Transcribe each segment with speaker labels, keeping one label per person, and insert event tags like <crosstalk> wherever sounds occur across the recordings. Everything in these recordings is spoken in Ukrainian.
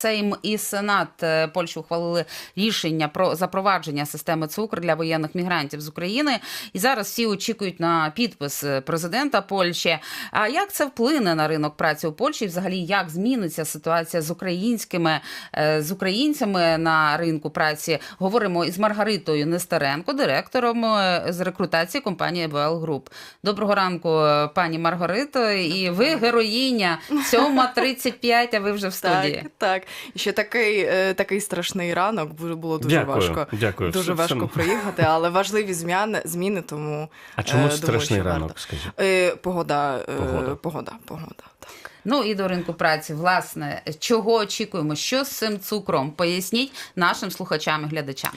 Speaker 1: Сейм і Сенат е, Польщі ухвалили рішення про запровадження системи цукру для воєнних мігрантів з України. І зараз всі очікують на підпис е, президента Польщі. А як це вплине на ринок праці у Польщі? Взагалі, як зміниться ситуація з українськими е, з українцями на ринку праці? Говоримо із Маргаритою Нестеренко, директором з рекрутації компанії БЛ Груп. Доброго ранку, пані Маргарито. І ви героїня 7.35, а ви вже в студії.
Speaker 2: Так, так. Ще такий, е, такий страшний ранок, було дуже
Speaker 3: Дякую,
Speaker 2: важко.
Speaker 3: дякую.
Speaker 2: Дуже
Speaker 3: Все-
Speaker 2: важко
Speaker 3: все-
Speaker 2: приїхати, але важливі зміни, зміни тому.
Speaker 3: А
Speaker 2: е,
Speaker 3: чому
Speaker 2: думаю,
Speaker 3: страшний ранок, скажіть?
Speaker 2: Е, Погода,
Speaker 3: Погода.
Speaker 2: погода, погода. Так.
Speaker 1: Ну і до ринку праці, власне, чого очікуємо? Що з цим цукром? Поясніть нашим слухачам і глядачам.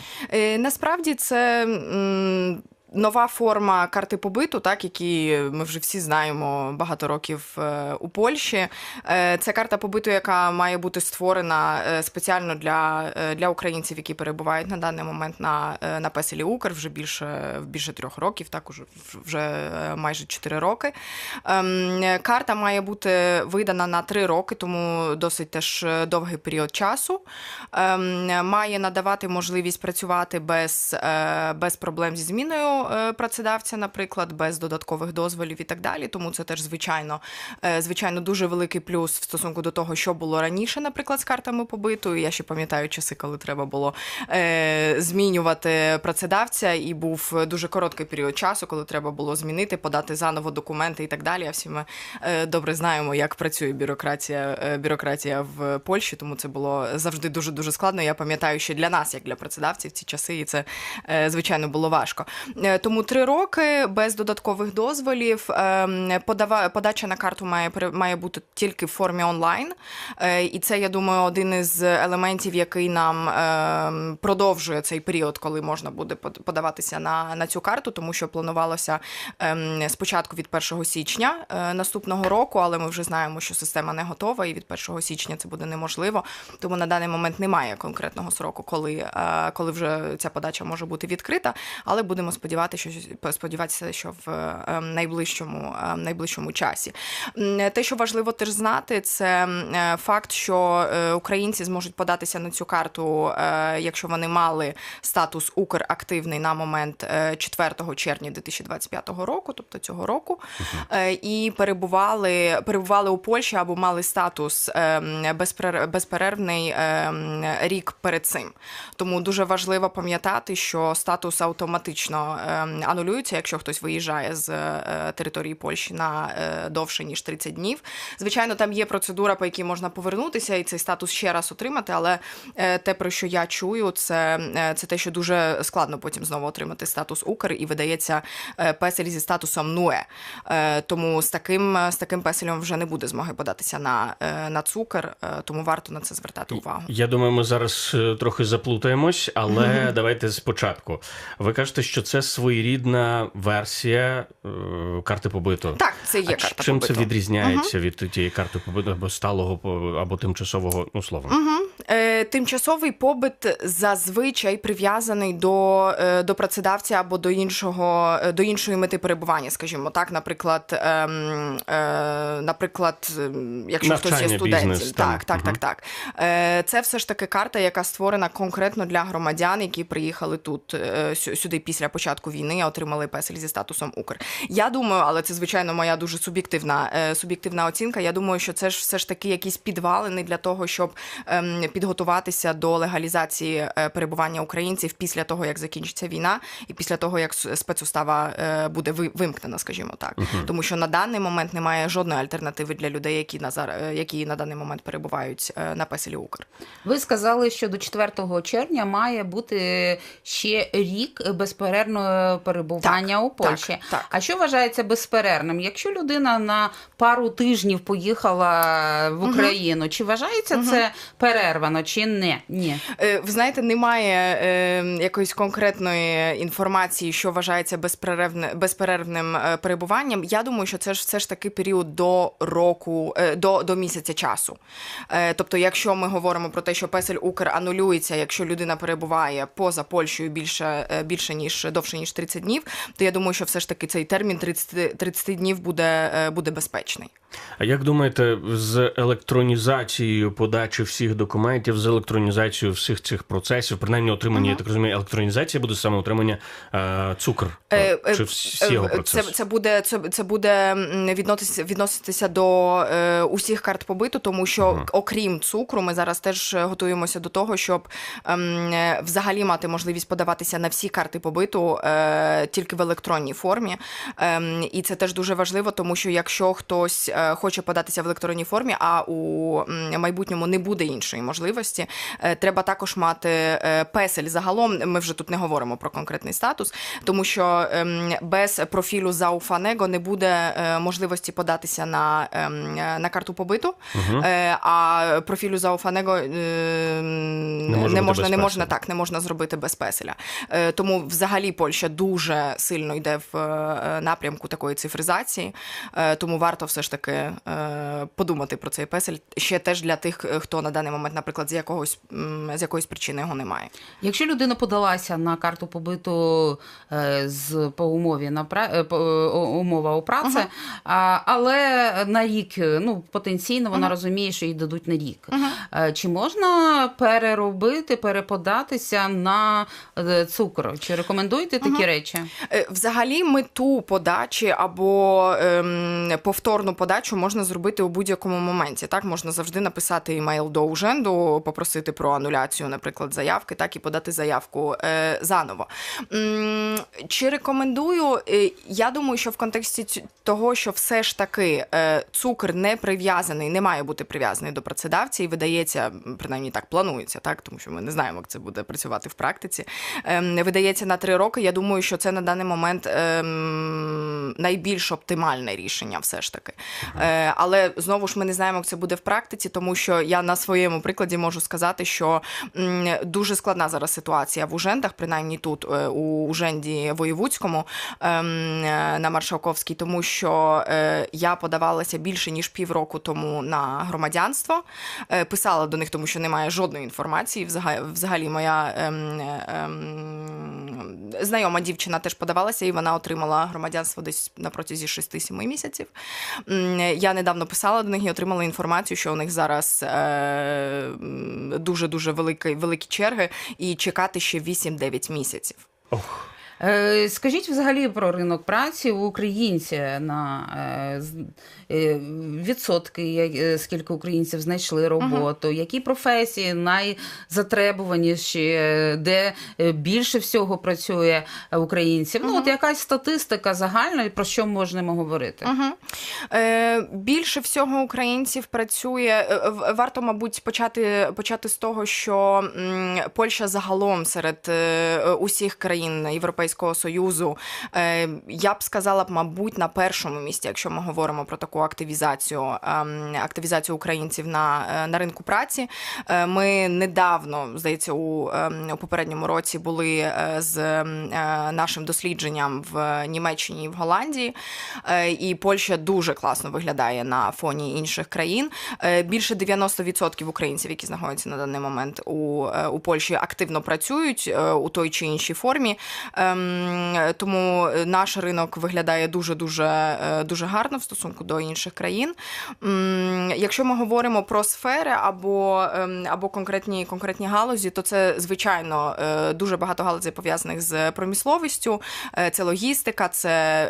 Speaker 2: Насправді це. м, Нова форма карти побиту, так які ми вже всі знаємо багато років е, у Польщі. Е, Це карта побиту, яка має бути створена е, спеціально для, для українців, які перебувають на даний момент на, на Песелі Укр вже більше більше трьох років, так уже вже майже чотири роки. Ем, Карта має бути видана на три роки, тому досить теж довгий період часу. Ем, Має надавати можливість працювати без, без проблем зі зміною працедавця, наприклад, без додаткових дозволів і так далі. Тому це теж звичайно, е, звичайно дуже великий плюс в стосунку до того, що було раніше, наприклад, з картами побиту. Я ще пам'ятаю часи, коли треба було е, змінювати працедавця, і був дуже короткий період часу, коли треба було змінити, подати заново документи і так далі. А всі ми е, добре знаємо, як працює бюрократія, е, бюрократія в Польщі, тому це було завжди дуже дуже складно. Я пам'ятаю, що для нас, як для працедавців, ці часи, і це е, звичайно було важко. Тому три роки без додаткових дозволів. Ем, Подава подача на карту має має бути тільки в формі онлайн. Е, І це, я думаю, один із елементів, який нам ем, продовжує цей період, коли можна буде под- подаватися на, на цю карту, тому що планувалося ем, спочатку від 1 січня е, наступного року, але ми вже знаємо, що система не готова, і від 1 січня це буде неможливо. Тому на даний момент немає конкретного сроку, коли, е, коли вже ця подача може бути відкрита. Але будемо сподіватися, що сподіватися, що в е, найближчому, е, найближчому часі. Те, що важливо теж знати, це е, факт, що е, українці зможуть податися на цю карту, е, якщо вони мали статус Укр активний на момент е, 4 червня 2025 року, тобто цього року, і перебували, перебували у Польщі або мали статус е, безперервний рік перед цим. Тому дуже важливо пам'ятати, що статус автоматично е, анулюється, якщо хтось виїжджає з е, території Польщі на е, довше ніж 30 днів. Звичайно, там є процедура, по якій можна повернутися і цей статус ще раз отримати. Але е, те, про що я чую, це, це те, що дуже складно потім знову отримати статус Укр і видається песель зі статусом НУЕ. Тому з таким з таким песелем вже не буде змоги податися на, на цукор, е, тому варто на це звертати увагу.
Speaker 3: Я думаю, ми зараз трохи заплутаємось, але давайте спочатку. Ви кажете, що це своєрідна версія е, карти побиту.
Speaker 2: Так, це є
Speaker 3: а
Speaker 2: карта
Speaker 3: чим це
Speaker 2: побиту.
Speaker 3: відрізняється від тієї карти побиту або сталого або тимчасового, ну словом?
Speaker 2: Угу. Е, тимчасовий побит зазвичай прив'язаний до, е, до працедавця або до іншого е, до іншої мети перебування, скажімо так. Наприклад, ем, е, наприклад, ем, якщо хтось є
Speaker 3: Навчання,
Speaker 2: студентом,
Speaker 3: бізнес,
Speaker 2: так, так,
Speaker 3: Мгм.
Speaker 2: так, так. Е, це все ж таки карта, яка створена конкретно для громадян, які приїхали тут е, сюди після початку війни, отримали песель зі статусом Укр. Я думаю, але це звичайно моя дуже суб'єктивна е, суб'єктивна оцінка. Я думаю, що це ж все ж таки якісь підвалини для того, щоб ем, підготуватися до легалізації е, перебування українців після того, як закінчиться війна, і після того, як спецустава е, буде ви- вимкнена, скажімо так. Тому що на даний момент немає жодної альтернативи для людей, які на зар... е, які на даний момент перебувають е, на песелі Укр.
Speaker 1: Ви сказали, що до 4 червня має бути ще рік безперервного перебування
Speaker 2: Так,
Speaker 1: у Польщі.
Speaker 2: так, так.
Speaker 1: А що вважається безперервним? Якщо людина на пару тижнів поїхала в Україну, чи вважається це перервано, чи не? Ні.
Speaker 2: Е, Ви знаєте, немає е, якоїсь конкретної інформації, що вважається безперервне, безперервним е, перебуванням. Я думаю, що це ж все ж таки період до року, е, до, до місяця часу. Е, тобто, якщо ми говоримо про те, що песель Укр анулюється, якщо людина перебуває поза Польщею більше, е, більше ніж довше ніж 30 днів, то я думаю, що все ж таки цей термін 30, 30 днів буде, е, буде безпечний.
Speaker 3: А як думаєте, з електронізацією подачі всіх документів, з електронізацією всіх цих процесів, принаймні отримання, я так розумію, електронізація буде саме отримання е, цукр
Speaker 2: Е, е,
Speaker 3: чи всі його
Speaker 2: Е,
Speaker 3: процеси?
Speaker 2: Це, це буде це, це буде відноситися, відноситися до е, усіх карт побиту, тому що
Speaker 3: Мгм.
Speaker 2: окрім цукру, ми зараз теж е, готуємося до того, щоб ем, е, взагалі мати можливість подаватися на всі карти побиту е, тільки в електронній формі. Ем, і це теж дуже важливо, тому що якщо хтось е, хоче податися в електронній формі, а у майбутньому не буде іншої можливості, е, треба також мати е, песель загалом. Ми вже тут не говоримо про конкретний статус, тому що ем, без профілю Зауфанего не буде е, можливості податися на, ем, е, на карту побиту. Е, а профілю Зауфанего е, не, можна, не можна так, не можна зробити без песеля. Е, тому взагалі Польща дуже сильно йде в е, напрямку такої цифризації. Е, тому варто все ж таки е, подумати про цей песель ще теж для тих, хто на даний момент, наприклад, з якогось з якоїсь причини його немає.
Speaker 1: Якщо людина подалася на карту побиту з по умові на пра... умова у праці, а, але на рік, ну потенційно вона розуміє, що їй дадуть на рік. Е, Чи можна переробити, переподатися на цукор? Чи рекомендуєте такі речі?
Speaker 2: Е, Взагалі, мету подачі або ем, повторну подачу можна зробити у будь-якому моменті. Так можна завжди написати імейл до уженду, попросити про ануляцію, наприклад, заявки, так і подати заявку е, заново. М, Чи рекомендую? Е, Я думаю, що в контексті того, що все ж таки е, цукор не прив'язаний, не має бути прив'язаний до працедавця і видається, принаймні так планується, так тому що ми не знаємо, як це буде працювати в практиці. Ем, видається на три роки. Я думаю, що це на даний момент ем, найбільш оптимальне рішення, все ж таки. Е, але знову ж ми не знаємо, як це буде в практиці, тому що я на своєму прикладі можу сказати, що м, дуже складна зараз ситуація в Ужендах, принаймні тут, е, у Уженді Воєвудському ем, е, на Маршалковській, тому що е, я подавалася більше ніж півроку тому на громадянство. Е, писала до них, тому що немає жодної інформації. Взагалі, взагалі моя ем, ем, знайома дівчина теж подавалася, і вона отримала громадянство десь на протязі 6-7 місяців. Я недавно писала до них і отримала інформацію, що у них зараз дуже дуже великі, великі черги, і чекати ще 8-9 місяців.
Speaker 3: Ох.
Speaker 1: Е, Скажіть взагалі про ринок праці у українці на е, е, відсотки, скільки українців знайшли роботу, які професії найзатребуваніші, де більше всього працює українців. Ну, от якась статистика загальна, про що можемо говорити?
Speaker 2: Угу. Е, більше всього українців працює. Варто, мабуть, почати, почати з того, що Польща загалом серед усіх країн Європейського Союзу, е, я б сказала мабуть, на першому місці, якщо ми говоримо про таку активізацію, ем, активізацію українців на, е, на ринку праці. Е, Ми недавно, здається, у, ем, у попередньому році були з ем, нашим дослідженням в Німеччині і в Голландії. І Польща дуже класно виглядає на фоні інших країн. Більше 90% українців, які знаходяться на даний момент у, у Польщі, активно працюють у той чи іншій формі. Тому наш ринок виглядає дуже дуже дуже гарно в стосунку до інших країн. Якщо ми говоримо про сфери або, ем, або конкретні, конкретні галузі, то це звичайно е, дуже багато галузей пов'язаних з промисловістю. Е, Це логістика, це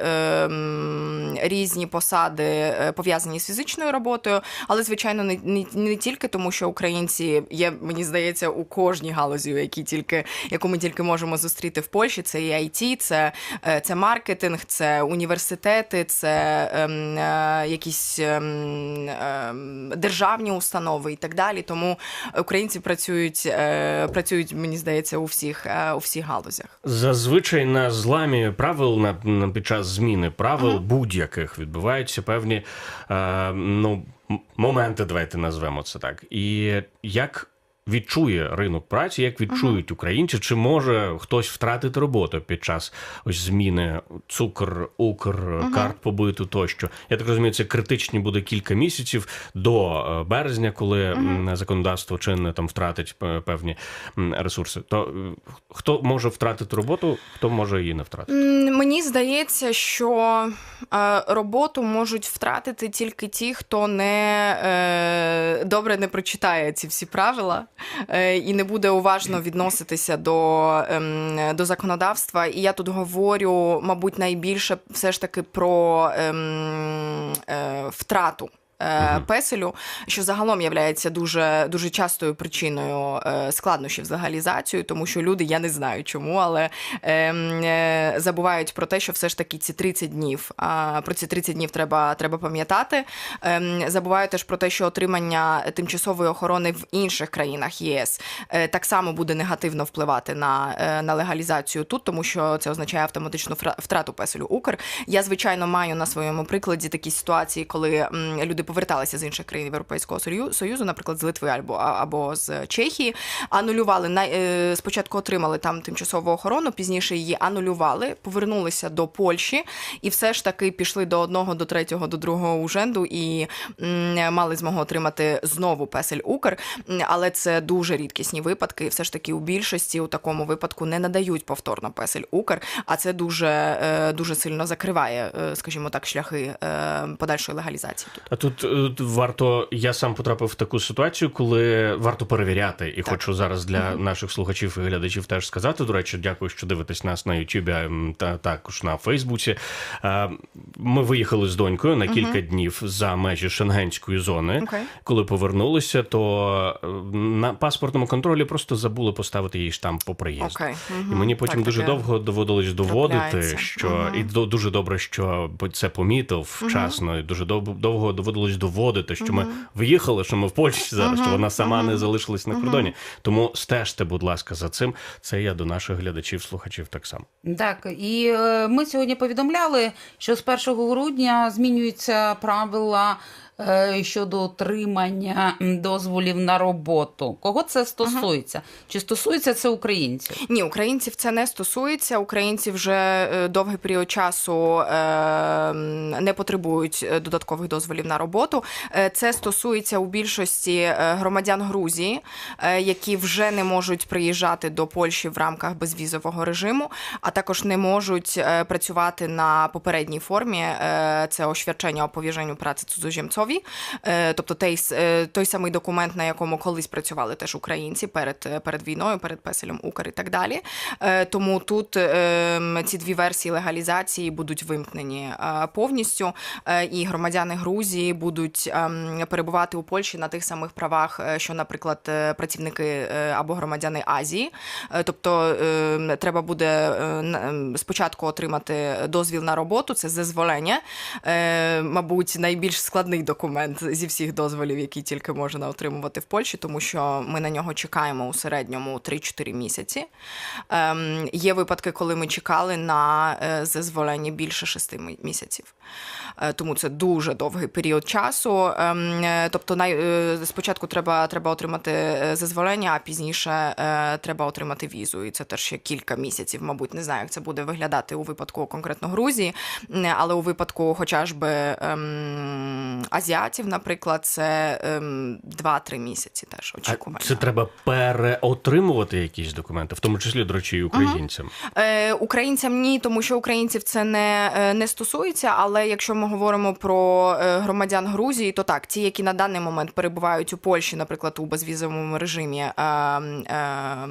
Speaker 2: ем, різні посади е, пов'язані з фізичною роботою, але звичайно не, не, не тільки тому, що українці є, мені здається, у кожній галузі, які тільки яку ми тільки можемо зустріти в Польщі. Це і IT, це, е, це маркетинг, це університети, це ем, е, якісь ем, державні установи і так далі. Тому українці працюють, е, працюють, мені здається, у всіх, е, у всіх галузях.
Speaker 3: Зазвичай на зламі правил на, на під час зміни правил будь-яких відбуваються певні е, ну, моменти, давайте назвемо це так. І як відчує ринок праці, як відчують українці, чи може хтось втратити роботу під час ось зміни цукр, укр, карт побиту тощо. Я так розумію, це критичні буде кілька місяців до е, березня, коли законодавство чинне там втратить е, певні ресурси. То е, хто може втратити роботу, хто може її не втратити?
Speaker 2: Мені здається, що роботу можуть втратити тільки ті, хто не добре не прочитає ці всі правила і не буде уважно відноситися до, ем, до законодавства. І я тут говорю, мабуть, найбільше все ж таки про ем, е, втрату. Е, Песелю, що загалом є дуже дуже частою причиною е, складнощів з легалізацією, тому що люди, я не знаю чому, але ем, е, забувають про те, що все ж таки ці 30 днів. А про ці 30 днів треба, треба пам'ятати. Ем, забувають теж про те, що отримання тимчасової охорони в інших країнах ЄС е, так само буде негативно впливати на, е, на легалізацію тут, тому що це означає автоматичну втрату песелю Укр. Я звичайно маю на своєму прикладі такі ситуації, коли люди поверталися з інших країн Європейського Сою- Союзу, наприклад, з Литви або, або з Чехії, анулювали на е, спочатку отримали там тимчасову охорону, пізніше її анулювали, повернулися до Польщі і все ж таки пішли до одного, до третього, до другого уженду і мали змогу отримати знову песель Укр. Але це дуже рідкісні випадки. Все ж таки у більшості у такому випадку не надають повторно песель Укр, а це дуже, е, дуже сильно закриває, е, скажімо так, шляхи подальшої легалізації тут.
Speaker 3: А тут, е, варто, я сам потрапив в таку ситуацію, коли варто перевіряти, і хочу зараз для наших слухачів і глядачів теж сказати. До речі, дякую, що дивитесь нас на Ютубі та також на Фейсбуці. Ми виїхали з донькою на кілька днів за межі шенгенської зони.
Speaker 2: Окей.
Speaker 3: Коли повернулися, то е, на паспортному контролі просто забули поставити їй штамп по приїзду.
Speaker 2: Окей.
Speaker 3: І мені потім
Speaker 2: Так,
Speaker 3: дуже довго доводилось доводити,
Speaker 2: трапляється.
Speaker 3: що і дуже добре, що це помітив вчасно, і дуже дов- довго доводилось доводити, що ми виїхали, що ми в Польщі зараз, що вона сама не залишилась на кордоні. Тому стежте, будь ласка, за цим. Це я до наших глядачів, слухачів так само.
Speaker 1: Так, і е, ми сьогодні повідомляли, що з 1 грудня змінюються правила щодо отримання дозволів на роботу. Кого це стосується? Чи стосується це українців?
Speaker 2: Ні, українців це не стосується. Українці вже е, довгий період часу е, не потребують е, додаткових дозволів на роботу. Е, Це стосується у більшості е, громадян Грузії, е, які вже не можуть приїжджати до Польщі в рамках безвізового режиму, а також не можуть е, працювати на попередній формі. Е, Це освідчення о повіженню праці цудземцові, Е, тобто той, е, той самий документ, на якому колись працювали теж українці перед, е, перед війною, перед песелем Укр і так далі. Тому тут е, ці дві версії легалізації будуть вимкнені повністю, і громадяни Грузії будуть ем, перебувати у Польщі на тих самих правах, що, наприклад, працівники або громадяни Азії. Тобто е, треба буде ем, спочатку отримати дозвіл на роботу, це зазволення. Е, Мабуть, найбільш складний документ зі всіх дозволів, які тільки можна отримувати в Польщі, тому що ми на нього чекаємо у середньому 3-4 місяці. Ем, Є випадки, коли ми чекали на е, зазволення більше 6 місяців. Е, Тому це дуже довгий період часу. Ем, е, Тобто, най, е, спочатку треба, треба отримати е, зазволення, а пізніше треба отримати візу. І це теж ще кілька місяців, мабуть, не знаю, як це буде виглядати у випадку конкретно Грузії, але у випадку, хоча ж би ем, азіатів, наприклад, це ем, 2-3 місяці теж
Speaker 3: А це треба переотримувати якісь документи, в тому числі, до речі, і українцям.
Speaker 2: Е, українцям ні, тому що українців це не, е, не стосується. Але якщо ми говоримо про е, громадян Грузії, то так, ті, які на даний момент перебувають у Польщі, наприклад, у безвізовому режимі, е, е,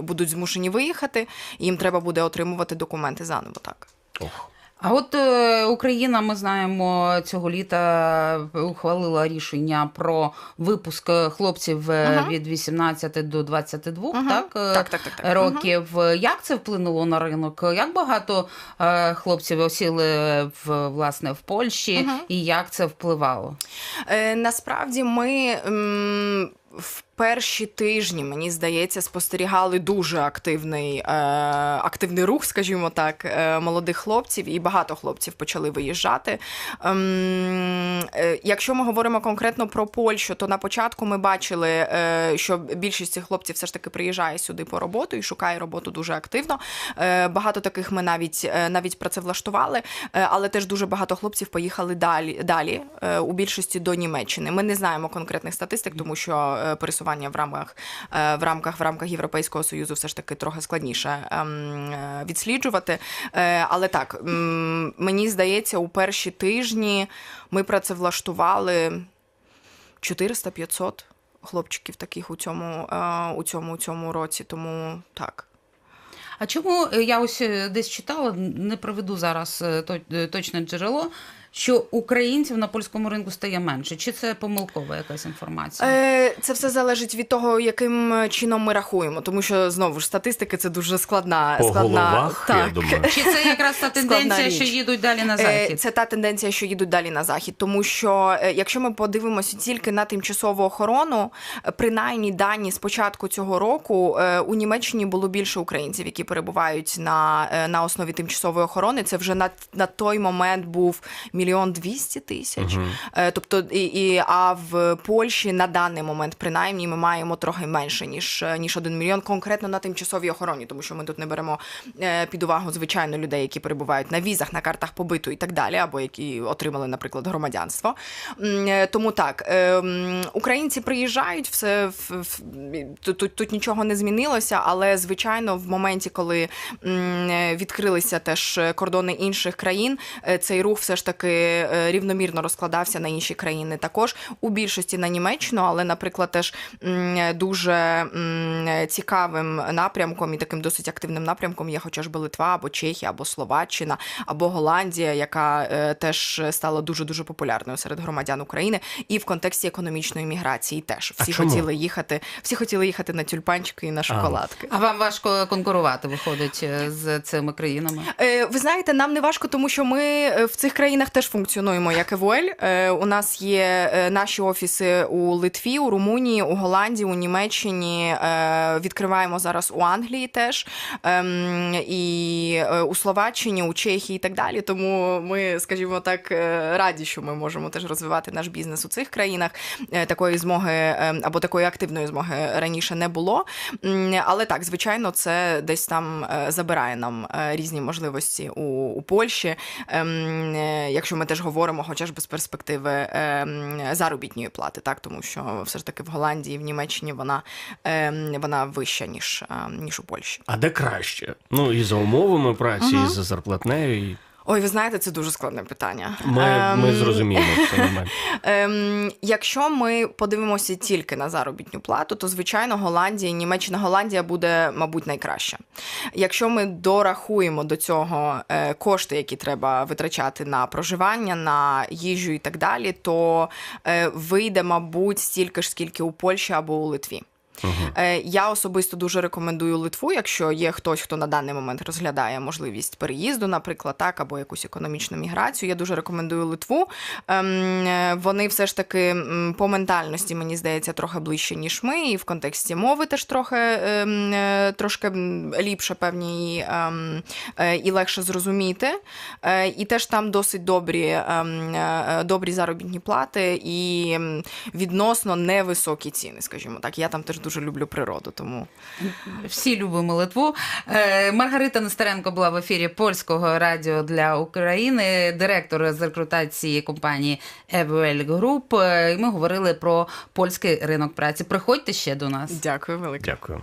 Speaker 2: будуть змушені виїхати, їм треба буде отримувати документи заново. Так.
Speaker 3: Ох.
Speaker 1: А от е, Україна, ми знаємо, цього літа ухвалила рішення про випуск хлопців е,
Speaker 2: Ага.
Speaker 1: від 18 до 22
Speaker 2: Ага.
Speaker 1: так, е,
Speaker 2: Так, так, так, так.
Speaker 1: років. Як це вплинуло на ринок? Як багато е, хлопців осіли в власне в Польщі,
Speaker 2: Ага.
Speaker 1: і як це впливало?
Speaker 2: Е, насправді ми. м, В перші тижні, мені здається, спостерігали дуже активний, е, активний рух, скажімо так, е, молодих хлопців, і багато хлопців почали виїжджати. Ем, е, Якщо ми говоримо конкретно про Польщу, то на початку ми бачили, е, що більшість цих хлопців все ж таки приїжджає сюди по роботу і шукає роботу дуже активно. Е, Багато таких ми навіть е, навіть працевлаштували, але теж дуже багато хлопців поїхали далі далі у більшості до Німеччини. Ми не знаємо конкретних статистик, тому що пересування в рамках е, в рамках в рамках Європейського союзу все ж таки трохи складніше ем, е, відсліджувати. Е, Але так мені здається, у перші тижні ми працевлаштували 400-500 хлопчиків таких у цьому, е, у цьому, у цьому році. Тому так.
Speaker 1: А чому е, я ось е, десь читала, не приведу зараз е, то- е, точне джерело, що українців на польському ринку стає менше? Чи це помилкова якась інформація?
Speaker 2: Е, Це все залежить від того, яким чином ми рахуємо, тому що знову ж статистика це дуже складна.
Speaker 3: По
Speaker 2: складна
Speaker 3: головах, я думаю. <laughs>
Speaker 1: Чи це якраз та тенденція, що їдуть далі на
Speaker 2: Е,
Speaker 1: захід?
Speaker 2: Це та тенденція, що їдуть далі на захід. Тому що е, якщо ми подивимося тільки на тимчасову охорону, принаймні дані з початку цього року у Німеччині було більше українців, які перебувають на, на основі тимчасової охорони. Це вже на, на той момент був мільйон двісті тисяч. Е, Тобто, і, і а в Польщі на даний момент, принаймні, ми маємо трохи менше ніж ніж один мільйон, конкретно на тимчасовій охороні, тому що ми тут не беремо е, під увагу звичайно людей, які перебувають на візах, на картах побиту і так далі, або які отримали, наприклад, громадянство. Е, Тому так, е, українці приїжджають, все тут, тут, тут нічого не змінилося, але звичайно, в моменті, коли відкрилися теж кордони інших країн, цей рух все ж таки е, рівномірно розкладався на інші країни. Також у більшості на Німеччину, але, наприклад, теж дуже цікавим напрямком і таким досить активним напрямком є хоча ж би Литва або Чехія, або Словаччина, або Голландія, яка е, теж стала дуже дуже популярною серед громадян України, і в контексті економічної міграції теж
Speaker 3: А
Speaker 2: всі
Speaker 3: чому?
Speaker 2: хотіли їхати, всі хотіли їхати на тюльпанчики і на шоколадки.
Speaker 1: А вам важко конкурувати виходить е, з цими країнами?
Speaker 2: Ви знаєте, нам не важко, тому що ми в цих країнах теж функціонуємо як ЕВОЛь. Е, У нас є е, наші офіси у Литві, у Румунії, у Голландії, у Німеччині. е, Відкриваємо зараз у Англії теж ем, і у Словаччині, у Чехії і так далі. Тому ми, скажімо так, раді, що ми можемо теж розвивати наш бізнес у цих країнах. Такої змоги е, або такої активної змоги раніше не було. Але так, звичайно, це десь там забирає нам різні можливості у, у Польщі. Ем, е, Якщо ми теж говоримо, хоча ж без перспективи е, заробітної плати, так тому що все ж таки в Голландії, в Німеччині вона, е, вона вища ніж, ем, ніж у Польщі.
Speaker 3: А де краще? Ну і за умовами праці, і за зарплатнею. І
Speaker 2: Ой, ви знаєте, це дуже складне питання.
Speaker 3: Ми, ми
Speaker 2: Ем,
Speaker 3: зрозуміємо цей момент. <laughs>
Speaker 2: Ем, якщо ми подивимося тільки на заробітну плату, то звичайно Голландія, Німеччина, Голландія буде, мабуть, найкраща. Якщо ми дорахуємо до цього е, кошти, які треба витрачати на проживання, на їжу і так далі, то е, вийде, мабуть, стільки ж, скільки у Польщі або у Литві. Е, Я особисто дуже рекомендую Литву, якщо є хтось, хто на даний момент розглядає можливість переїзду, наприклад, так, або якусь економічну міграцію. Я дуже рекомендую Литву. Ем, е, Вони все ж таки по ментальності, мені здається, трохи ближче, ніж ми, і в контексті мови теж трохи ем, е, трошки ліпше, певні, і, ем, легше зрозуміти. І теж там досить добрі, добрі заробітні плати і відносно невисокі ціни, скажімо так. Я там теж дуже люблю природу, тому
Speaker 1: Всі любимо Литву. Е, Маргарита Нестеренко була в ефірі польського радіо для України, директор з рекрутації компанії EVL Group. Е, і Ми говорили про польський ринок праці. Приходьте ще до нас.
Speaker 2: дякую велике.
Speaker 3: Дякую.